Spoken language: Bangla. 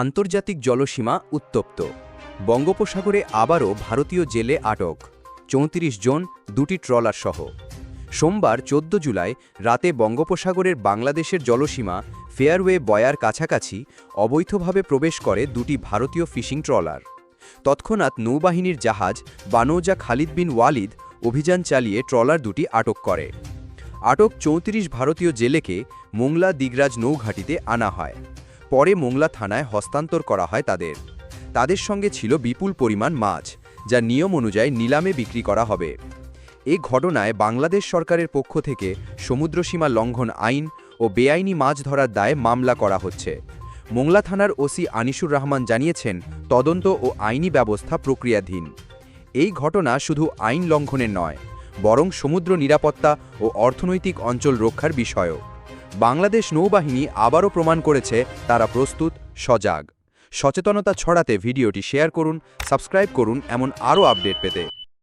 আন্তর্জাতিক জলসীমা উত্তপ্ত। বঙ্গোপসাগরে আবারও ভারতীয় জেলে আটক, চৌত্রিশ জন, দুটি ট্রলার সহ। সোমবার চোদ্দ জুলাই রাতে বঙ্গোপসাগরের বাংলাদেশের জলসীমা ফেয়ারওয়ে বয়ার কাছাকাছি অবৈধভাবে প্রবেশ করে দুটি ভারতীয় ফিশিং ট্রলার। তৎক্ষণাৎ নৌবাহিনীর জাহাজ বানৌজা খালিদ বিন ওয়ালিদ অভিযান চালিয়ে ট্রলার দুটি আটক করে। আটক চৌত্রিশ ভারতীয় জেলেকে মোংলা দিগরাজ নৌঘাটিতে আনা হয়। পরে মোংলা থানায় হস্তান্তর করা হয় তাদের। তাদের সঙ্গে ছিল বিপুল পরিমাণ মাছ, যা নিয়ম অনুযায়ী নিলামে বিক্রি করা হবে। এ ঘটনায় বাংলাদেশ সরকারের পক্ষ থেকে সমুদ্রসীমা লঙ্ঘন আইন ও বেআইনি মাছ ধরার দায়ে মামলা করা হচ্ছে। মোংলা থানার ওসি আনিসুর রহমান জানিয়েছেন, তদন্ত ও আইনি ব্যবস্থা প্রক্রিয়াধীন। এই ঘটনা শুধু আইন লঙ্ঘনের নয়, বরং সমুদ্র নিরাপত্তা ও অর্থনৈতিক অঞ্চল রক্ষার বিষয়ও। বাংলাদেশ নৌবাহিনী আবারও প্রমাণ করেছে তারা প্রস্তুত, সজাগ। সচেতনতা ছড়াতে ভিডিওটি শেয়ার করুন, সাবস্ক্রাইব করুন, এমন আরও আপডেট পেতে।